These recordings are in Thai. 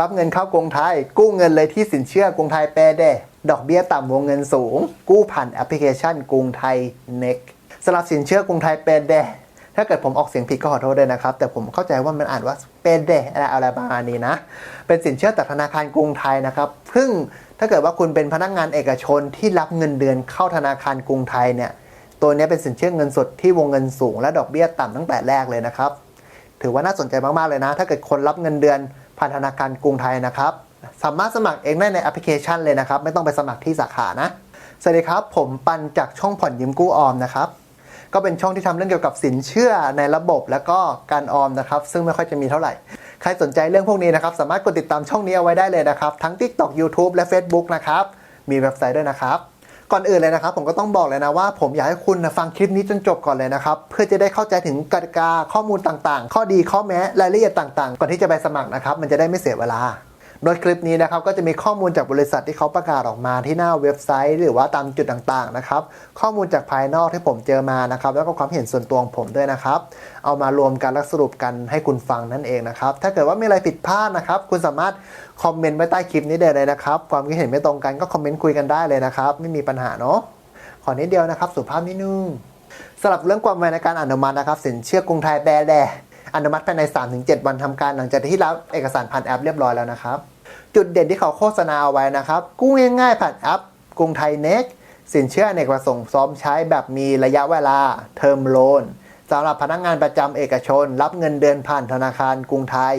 รับเงินเข้ากรุงไทย กู้เงินเลยที่สินเชื่อกรุงไทยแปรเดดอกเบี้ยต่ำวงเงินสูง กู้ผ่านแอปพลิเคชันกรุงไทย Next สำหรับสินเชื่อกรุงไทยแปรเดถ้าเกิดผมออกเสียงผิดก็ขอโทษด้วยนะครับ แต่ผมเข้าใจว่ามันอ่านว่าเปเดอะไรอะไรประมาณนี้นะ เป็นสินเชื่อจากธนาคารกรุงไทยนะครับ ซึ่งถ้าเกิดว่าคุณเป็นพนักงานเอกชนที่รับเงินเดือนเข้าธนาคารกรุงไทยเนี่ยตัวนี้เป็นสินเชื่อเงินสดที่วงเงินสูงและดอกเบี้ยต่ำตั้งแต่แรกเลยนะครับ ถือว่าน่าสนใจมากๆเลยนะ ถ้าเกิดคนรับเงินเดือน ผ่านธนาคารกรุงไทยนะครับ สามารถสมัครเองได้ในแอปพลิเคชันเลยนะครับ ไม่ต้องไปสมัครที่สาขานะ สวัสดีครับ ผมปันจากช่องผ่อนยืมกู้ออมนะครับ ก็เป็นช่องที่ทำเรื่องเกี่ยวกับสินเชื่อในระบบแล้วก็การออมนะครับ ซึ่งไม่ค่อยจะมีเท่าไหร่ ใครสนใจเรื่องพวกนี้นะครับ สามารถกดติดตามช่องนี้เอาไว้ได้เลยนะครับ ทั้ง TikTok YouTube และ Facebook นะครับ มีเว็บไซต์ด้วยนะครับ ก่อนอื่นเลยนะครับ ผมก็ต้องบอกเลยนะว่า ผมอยากให้คุณฟังคลิปนี้จนจบก่อนเลยนะครับ เพื่อจะได้เข้าใจถึงกติกาข้อมูลต่างๆ ข้อดีข้อแม้รายละเอียดต่างๆ ก่อนที่จะไปสมัครนะครับ มันจะได้ไม่เสียเวลา โดยคลิปนี้นะครับก็จะมีข้อมูลจากบริษัทที่เขาประกาศออกมาที่หน้าเว็บไซต์ หรือว่าตามจุดต่างๆนะครับข้อมูลจากภายนอกที่ผมเจอมานะครับแล้วก็ความเห็นส่วนตัวของผมด้วยนะครับเอามารวมกันและสรุปกันให้คุณฟังนั่นเองนะครับถ้าเกิดว่ามีอะไรผิดพลาดนะครับคุณสามารถคอมเมนต์ไว้ใต้คลิปนี้ได้เลยนะครับความคิดเห็นไม่ตรงกันก็คอมเมนต์คุยกันได้เลยนะครับไม่มีปัญหาเนาะขอนิดเดียวนะครับสุภาพนิดนึงสำหรับเรื่องความไวในการอนุมัตินะครับ สินเชื่อกรุงไทยแบแด อนุมัติภายใน 3-7 วันทำการหลังจากที่รับเอกสารผ่านแอปเรียบร้อยแล้วนะครับ จุดเด่นที่เขาโฆษณาเอาไว้นะครับ กู้ง่ายๆผ่านแอปกรุงไทยเน็กสินเชื่อเนกประสงค์ซ้อมใช้แบบมีระยะเวลาเทอมโลนสำหรับพนักงานประจำเอกชน รับเงินเดือนผ่านธนาคารกรุงไทย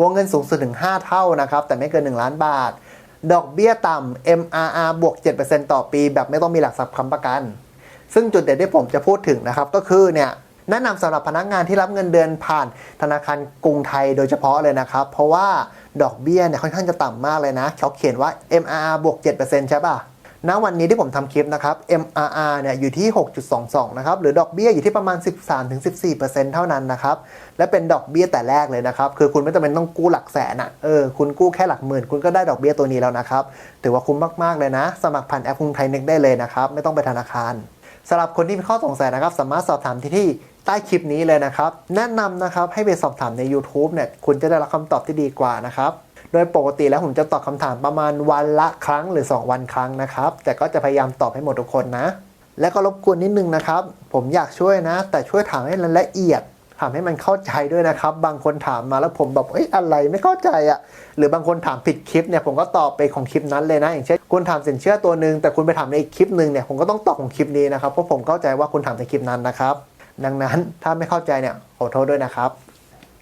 วงเงินสูงสุดถึง 5 เท่านะครับ แต่ไม่เกิน 1 ล้านบาท ดอกเบี้ยต่ำ MRR บวก 7%ต่อปี แบบไม่ต้องมีหลักทรัพย์ค้ำประกัน ซึ่งจุดเด่นที่ผมจะพูดถึงนะครับ ก็คือเนี่ย แนะนำสำหรับพนักงานที่รับเงินเดือนผ่านธนาคารกรุงไทยโดยเฉพาะเลยนะครับ เพราะว่าดอกเบี้ยเนี่ยค่อนข้างจะต่ำมากเลยนะ เขาเขียนว่า MRR บวก7%ใช่ป่ะณวันนี้ที่ผมทำคลิปนะครับ MRR เนี่ยอยู่ที่ 6.22 นะครับ หรือดอกเบี้ยอยู่ที่ประมาณ 13-14%เท่านั้นนะครับ และเป็นดอกเบี้ยแต่แรกเลยนะครับ คือคุณไม่จำเป็นต้องกู้หลักแสนอะ เออ คุณกู้แค่หลักหมื่น คุณก็ได้ดอกเบี้ยตัวนี้แล้วนะครับ ถือว่าคุ้มมากๆเลยนะ สมัครผ่านแอปกรุงไทยเน็กได้เลยนะครับ ไม่ต้องไปธนาคารสำหรับคนที่มีข้อสงสัยนะครับ สามารถสอบถามที่ที่ ใต้คลิปนี้เลยนะครับ แนะนำนะครับให้ไปสอบถามใน YouTube เนี่ยคุณจะได้รับคำตอบที่ดีกว่านะครับ โดยปกติแล้วผมจะตอบคำถามประมาณวันละครั้งหรือ 2 วันครั้งนะครับ แต่ก็จะพยายามตอบให้หมดทุกคนนะ และก็รบกวนนิดนึงนะครับ ผมอยากช่วยนะ แต่ช่วยถามให้ละเอียดถามให้มันเข้าใจด้วยนะครับ บางคนถามมาแล้วผมแบบเอ้ยอะไรไม่เข้าใจอะ่ะ หรือบางคนถามผิดคลิปเนี่ยผมก็ตอบไปของคลิปนั้นเลยนะ อย่างเช่นคุณถามสินเชื่อตัวหนึ่งแต่คุณไปถามในอีกคลิปหนึ่งเนี่ยผมก็ต้องตอบของคลิปนี้นะครับเพราะผมเข้าใจว่าคุณถามในคลิปนั้นนะครับ ดังนั้นถ้าไม่เข้าใจเนี่ยขอโทษด้วยนะครับ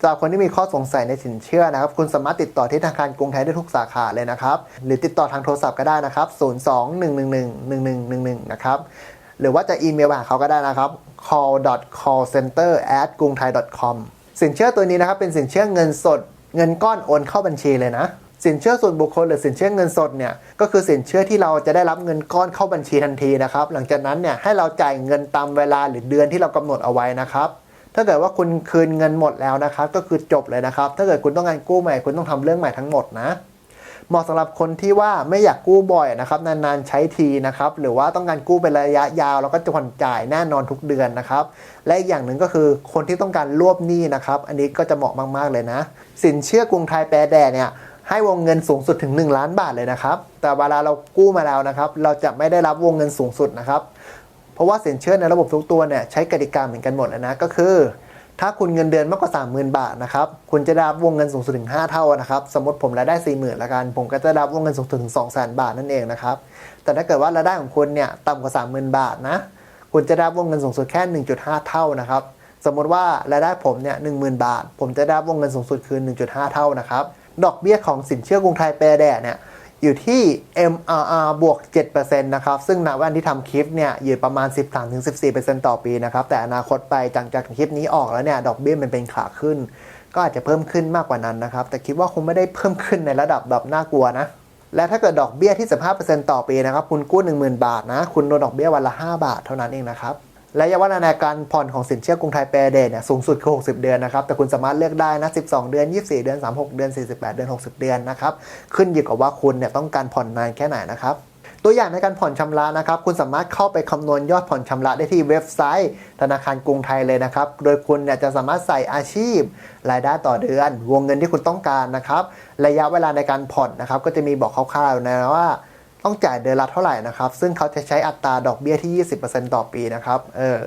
สำหรับคนที่มีข้อสงสัยในสินเชื่อนะครับ คุณสามารถติดต่อที่ธนาคารกรุงไทยได้ทุกสาขาเลยนะครับ หรือติดต่อทางโทรศัพท์ก็ได้นะครับ 02-111-1111 นะครับ หรือว่าจะอีเมลไปหาเขาก็ได้นะครับ call.callcenter@grungthai.com สินเชื่อตัวนี้นะครับ เป็นสินเชื่อเงินสด เงินก้อนโอนเข้าบัญชีเลยนะ สินเชื่อส่วนบุคคลหรือสินเชื่อเงินสดเนี่ยก็คือสินเชื่อที่เราจะได้รับเงินก้อนเข้าบัญชีทันทีนะครับ หลังจากนั้นเนี่ยให้เราจ่ายเงินตามเวลาหรือเดือนที่เรากำหนดเอาไว้นะครับ ถ้าเกิดว่าคุณคืนเงินหมดแล้วนะครับ ก็คือจบเลยนะครับ ถ้าเกิดคุณต้องการกู้ใหม่ คุณต้องทำเรื่องใหม่ทั้งหมดนะเหมาะสำหรับคนที่ว่าไม่อยากกู้บ่อยนะครับนานๆใช้ทีนะครับหรือว่าต้องการกู้เป็นระยะยาว แล้วก็จะผ่อนจ่ายแน่นอนทุกเดือนนะครับ และอีกอย่างหนึ่งก็คือคนที่ต้องการรวบหนี้นะครับ อันนี้ก็จะเหมาะมากๆเลยนะ สินเชื่อกรุงไทยแปรแดเนี่ย ให้วงเงินสูงสุดถึง 1 ล้านบาทเลยนะครับ แต่เวลาเรากู้มาแล้วนะครับ เราจะไม่ได้รับวงเงินสูงสุดนะครับ เพราะว่าสินเชื่อในระบบทุกตัวเนี่ยใช้กติกาเหมือนกันหมดนะ ก็คือ ถ้าคุณเงินเดือนมากกว่า 30,000 บาทนะครับ คุณจะได้รับวงเงินสูงสุดถึง 5 เท่านะครับ สมมติผมรายได้ 40,000ละกัน ผมก็จะได้รับวงเงินสูงสุดถึง 200,000 บาทนั่นเองนะครับ แต่ถ้าเกิดว่ารายได้ของคุณเนี่ยต่ำกว่า 30,000 บาทนะ คุณจะได้รับวงเงินสูงสุดแค่ 1.5 เท่านะครับ สมมติว่ารายได้ผมเนี่ย10,000 บาท ผมจะได้รับวงเงินสูงสุดคือ 1.5 เท่านะครับ ดอกเบี้ยของสินเชื่อกรุงไทยแปรแดดเนี่ยอยู่ที่ MRR บวก 7%นะครับ ซึ่งณวันที่ทำคลิปเนี่ยอยู่ประมาณ 13-14%ต่อปีนะครับ แต่อนาคตไปหลังจากคลิปนี้ออกแล้วเนี่ย ดอกเบี้ยมันเป็นขาขึ้น ก็อาจจะเพิ่มขึ้นมากกว่านั้นนะครับ แต่คิดว่าคงไม่ได้เพิ่มขึ้นในระดับแบบน่ากลัวนะ และถ้าเกิดดอกเบี้ยที่ 15%ต่อปีนะครับ คุณกู้ 10,000 บาทนะ คุณโดนดอกเบี้ยวันละ 5 บาทเท่านั้นเองนะครับ ระยะเวลาในการผ่อนของสินเชื่อกรุงไทยแปรเดทเนี่ยสูงสุดคือ 60 เดือนนะครับ แต่คุณสามารถเลือกได้นะ 12 เดือน 24 เดือน 36 เดือน 48 เดือน 60 เดือนนะครับ ขึ้นอยู่กับว่าคุณเนี่ยต้องการผ่อนนานแค่ไหนนะครับตัวอย่างในการผ่อนชำระนะครับ คุณสามารถเข้าไปคำนวณยอดผ่อนชำระได้ที่เว็บไซต์ ธนาคารกรุงไทยเลยนะครับ โดยคุณเนี่ยจะสามารถใส่อาชีพ รายได้ต่อเดือน วงเงินที่คุณต้องการนะครับ ระยะเวลาในการผ่อนนะครับ ก็จะมีบอกคร่าวๆนะว่า ต้องจ่ายเดือนละเท่าไหร่นะครับ ซึ่งเขาจะใช้อัตราดอกเบี้ยที่ 20%ต่อปีนะครับ เออ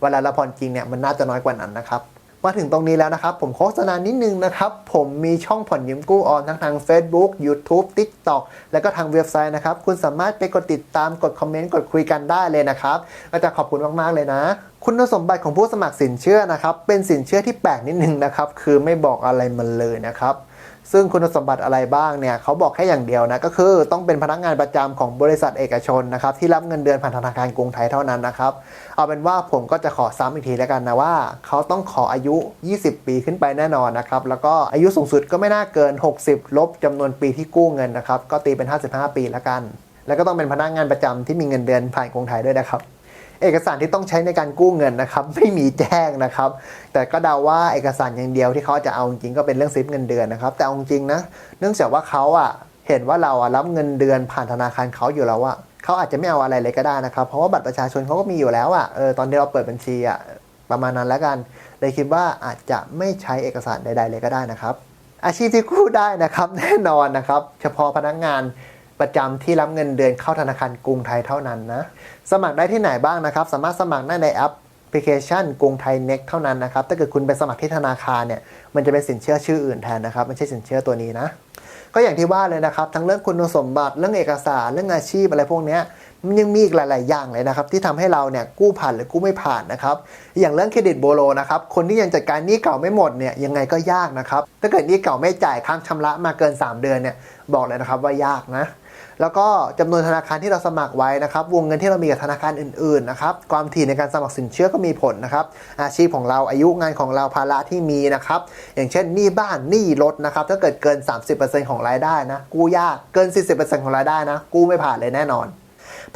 เวลาเราผ่อนจริงเนี่ยมันน่าจะน้อยกว่านั้นนะครับ มาถึงตรงนี้แล้วนะครับ ผมโฆษณานิดนึงนะครับ ผมมีช่องผ่อนยืมกู้ออนทั้งทาง Facebook YouTube TikTok แล้วก็ทางเว็บไซต์นะครับ คุณสามารถไปกดติดตามกดคอมเมนต์กดคุยกันได้เลยนะครับก็จะขอบคุณมากๆเลยนะคุณสมบัติของผู้สมัครสินเชื่อนะครับ เป็นสินเชื่อที่แปลกนิดนึงนะครับ คือไม่บอกอะไรมันเลยนะครับ ซึ่งคุณสมบัติอะไรบ้างเนี่ยเขาบอกแค่อย่างเดียวนะก็คือต้องเป็นพนักงานประจำของบริษัทเอกชนนะครับที่รับเงินเดือนผ่านธนาคารกรุงไทยเท่านั้นนะครับเอาเป็นว่าผมก็จะขอซ้ำอีกทีแล้วกันนะว่า เขาต้องขออายุ 20 ปีขึ้นไปแน่นอนนะครับแล้วก็อายุสูงสุดก็ไม่น่าเกิน 60 ลบจำนวนปีที่กู้เงินนะครับก็ตีเป็น 55 ปีแล้วกัน แล้วก็ต้องเป็นพนักงานประจำที่มีเงินเดือนผ่านกรุงไทยด้วยนะครับ เอกสารที่ต้องใช้ในการกู้เงินนะครับ ไม่มีแจ้งนะครับ แต่ก็เดาว่าเอกสารอย่างเดียวที่เขาจะเอาจริงก็เป็นเรื่องซิปเงินเดือนนะครับ แต่เอาจริงนะ เนื่องจากว่าเขาอะเห็นว่าเราอะรับเงินเดือนผ่านธนาคารเขาอยู่แล้วอะเขาอาจจะไม่เอาอะไรเลยก็ได้นะครับ เพราะว่าบัตรประชาชนเขาก็มีอยู่แล้วอะเออตอนที่เราเปิดบัญชีอะประมาณนั้นแล้วกันเลยคิดว่าอาจจะไม่ใช้เอกสารใด ๆ เลยก็ได้นะครับ อาชีพที่กู้ได้นะครับ แน่นอนนะครับ เฉพาะพนักงาน ประจำที่รับเงินเดือนเข้าธนาคารกรุงไทยเท่านั้นนะ สมัครได้ที่ไหนบ้างนะครับ สามารถสมัครได้ในแอปพลิเคชันกรุงไทยเน็กเท่านั้นนะครับ ถ้าเกิดคุณไปสมัครที่ธนาคารเนี่ย มันจะเป็นสินเชื่อชื่ออื่นแทนนะครับ ไม่ใช่สินเชื่อตัวนี้นะ ก็อย่างที่ว่าเลยนะครับ ทั้งเรื่องคุณสมบัติ เรื่องเอกสาร เรื่องอาชีพอะไรพวกเนี้ย มันยังมีอีกหลาย ๆ อย่างเลยนะครับ ที่ทำให้เราเนี่ยกู้ผ่านหรือกู้ไม่ผ่านนะครับอย่างเรื่องเครดิตโบโลนะครับคนที่ยังจัดการหนี้เก่าไม่หมดเนี่ยยังไงก็ยากนะครับถ้าเกิดหนี้เก่าไม่จ่ายค้างชำระมาเกิน 3 เดือนเนี่ยบอกเลยนะครับว่ายากนะแล้วก็จำนวนธนาคารที่เราสมัครไว้นะครับ วงเงินที่เรามีกับธนาคารอื่นๆนะครับ ความถี่ในการสมัครสินเชื่อก็มีผลนะครับ อาชีพของเราอายุงานของเราภาระที่มีนะครับ อย่างเช่นหนี้บ้านหนี้รถนะครับ ถ้าเกิดเกิน 30%ของรายได้นะ กู้ยาก เกิน 40%ของรายได้นะ กู้ไม่ผ่านเลยแน่นอน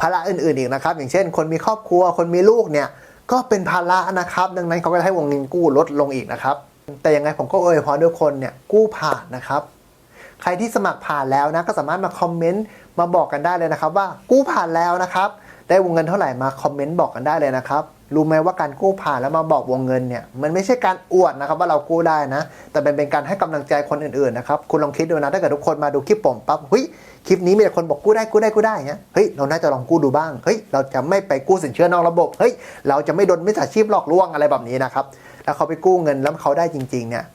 ภาระอื่นๆอีกนะครับ อย่างเช่น คนมีครอบครัว คนมีลูกเนี่ยก็เป็นภาระนะครับ ดังนั้นเขาก็จะให้วงเงินกู้ลดลงอีกนะครับ แต่ยังไงผมก็เอ่ยพรทุกคนเนี่ยกู้ผ่านนะครับ ใครที่สมัครผ่านแล้วนะก็สามารถมาคอมเมนต์มาบอกกันได้เลยนะครับ ว่ากู้ผ่านแล้วนะครับ ได้วงเงินเท่าไหร่มาคอมเมนต์บอกกันได้เลยนะครับรู้ไหมว่าการกู้ผ่านแล้วมาบอกวงเงินเนี่ยมันไม่ใช่การอวดนะครับว่าเรากู้ได้นะ แต่เป็นเป็นการให้กำลังใจคนอื่นๆนะครับคุณลองคิดดูนะถ้าเกิดทุกคนมาดูคลิปผมปั๊บเฮ้ยคลิปนี้มีแต่คนบอกกู้ได้กู้ได้กู้ได้เงี้ยเฮ้ยเราน่าจะลองกู้ดูบ้างเฮ้ยเราจะไม่ไปกู้สินเชื่อนอกระบบเฮ้ยเราจะไม่โดนมิจฉาชีพหลอกลวงอะไรแบบนี้นะครับแล้วเขาไปกู้เงินแล้วเขาได้จริงๆเนี่ย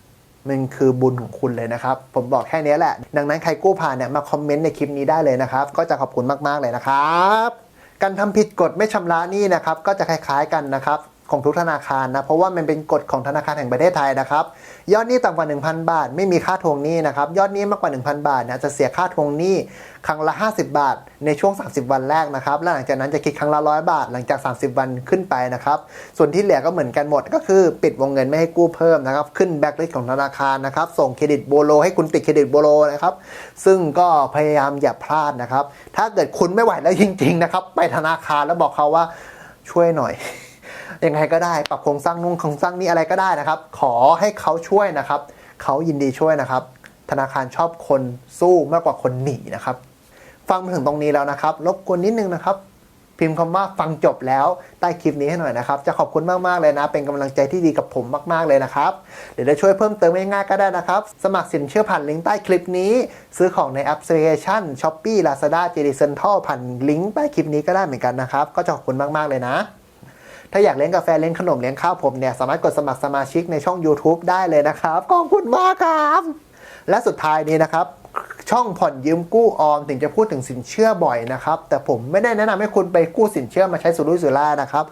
มันคือบุญของคุณเลยนะครับ ผมบอกแค่นี้แหละ ดังนั้นใครกู้ผ่านเนี่ยมาคอมเมนต์ในคลิปนี้ได้เลยนะครับ ก็จะขอบคุณมากๆเลยนะครับ การทำผิดกฎไม่ชำระหนี้นะครับ ก็จะคล้ายๆกันนะครับ ของทุกธนาคารนะ เพราะว่ามันเป็นกฎของธนาคารแห่งประเทศไทยนะครับ ยอดหนี้ต่ำกว่า 1,000 บาท ไม่มีค่าทวงหนี้นะครับ ยอดหนี้มากกว่า 1,000 บาทเนี่ยจะเสียค่าทวงหนี้ครั้งละ 50 บาท ในช่วง 30 วันแรกนะครับและหลังจากนั้นจะคิดครั้งละ 100 บาท หลังจาก 30 วันขึ้นไปนะครับ ส่วนที่เหลือก็เหมือนกันหมด ก็คือปิดวงเงินไม่ให้กู้เพิ่มนะครับ ขึ้นแบ็คลิสต์ของธนาคารนะครับ ส่งเครดิตโบโลให้คุณติดเครดิตโบโลนะครับ ซึ่งก็พยายามอย่าพลาดนะครับ ถ้าเกิดคุณไม่ไหวแล้วจริง ๆ นะครับ ไปธนาคารแล้วบอกเขาว่าช่วยหน่อย ยังไงก็ได้ปรับโครงสร้างนุ่งโครงสร้างนี้อะไรก็ได้นะครับ ขอให้เขาช่วยนะครับ เขายินดีช่วยนะครับ ธนาคารชอบคนสู้มากกว่าคนหนีนะครับ ฟังมาถึงตรงนี้แล้วนะครับรบกวนนิดนึงนะครับ พิมพ์คำว่าฟังจบแล้วใต้คลิปนี้ให้หน่อยนะครับ จะขอบคุณมากๆเลยนะ เป็นกำลังใจที่ดีกับผมมากๆเลยนะครับเดี๋ยวจะช่วยเพิ่มเติมง่ายๆก็ได้นะครับ สมัครสินเชื่อผ่านลิงก์ใต้คลิปนี้ ซื้อของในแอปพลิเคชัน Shopee Lazada JD Central ผ่านลิงก์ใต้คลิปนี้ก็ได้เหมือนกันนะครับ ก็จะขอบคุณมากๆเลยนะ ถ้าอยากเลี้ยงกาแฟเลี้ยงขนมเลี้ยงข้าวผมเนี่ยสามารถกดสมัครสมาชิกในช่อง YouTube ได้เลยนะครับขอบคุณมากครับ และสุดท้ายนี้นะครับช่องผ่อนยืมกู้ออมถึงจะพูดถึงสินเชื่อบ่อยนะครับ แต่ผมไม่ได้แนะนำให้คุณไปกู้สินเชื่อมาใช้สุรุ่ยสุร่านะครับ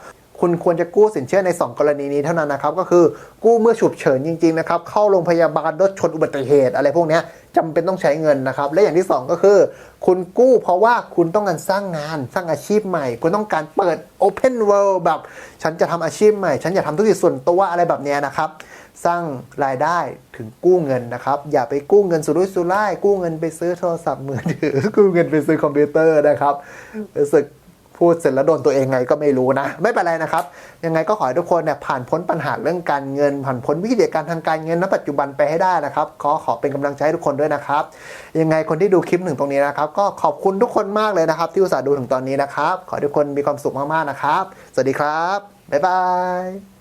คุณควรจะกู้สินเชื่อใน 2 กรณีนี้เท่านั้นนะครับ ก็คือกู้เมื่อฉุกเฉินจริงๆนะครับ เข้าโรงพยาบาลรถชนอุบัติเหตุ อะไรพวกนี้จำเป็นต้องใช้เงินนะครับ และอย่างที่ 2 ก็คือ คุณกู้เพราะว่าคุณต้องการสร้างงานสร้างอาชีพใหม่ คุณต้องการเปิด Open World แบบ ฉันจะทำอาชีพใหม่ ฉันอยากทำธุรกิจส่วนตัวอะไรแบบเนี้ยนะครับสร้างรายได้ถึงกู้เงินนะครับ อย่าไปกู้เงินสุรุ่ยสุร่ายกู้เงินไปซื้อโทรศัพท์มือถือกู้เงินไปซื้อคอมพิวเตอร์นะครับรู้สึก พูดเสร็จแล้วโดนตัวเองไงก็ไม่รู้นะ ไม่เป็นไรนะครับ ยังไงก็ขอให้ทุกคนเนี่ยผ่านพ้นปัญหาเรื่องการเงิน ผ่านพ้นวิกฤตการทางการเงินณปัจจุบันไปให้ได้นะครับขอขอเป็นกำลังใจให้ทุกคนด้วยนะครับ ยังไงคนที่ดูคลิปหนึ่งตรงนี้นะครับ ก็ขอบคุณทุกคนมากเลยนะครับ ที่อุตส่าห์ดูถึงตอนนี้นะครับ ขอให้ทุกคนมีความสุขมากๆนะครับ สวัสดีครับบ๊ายบาย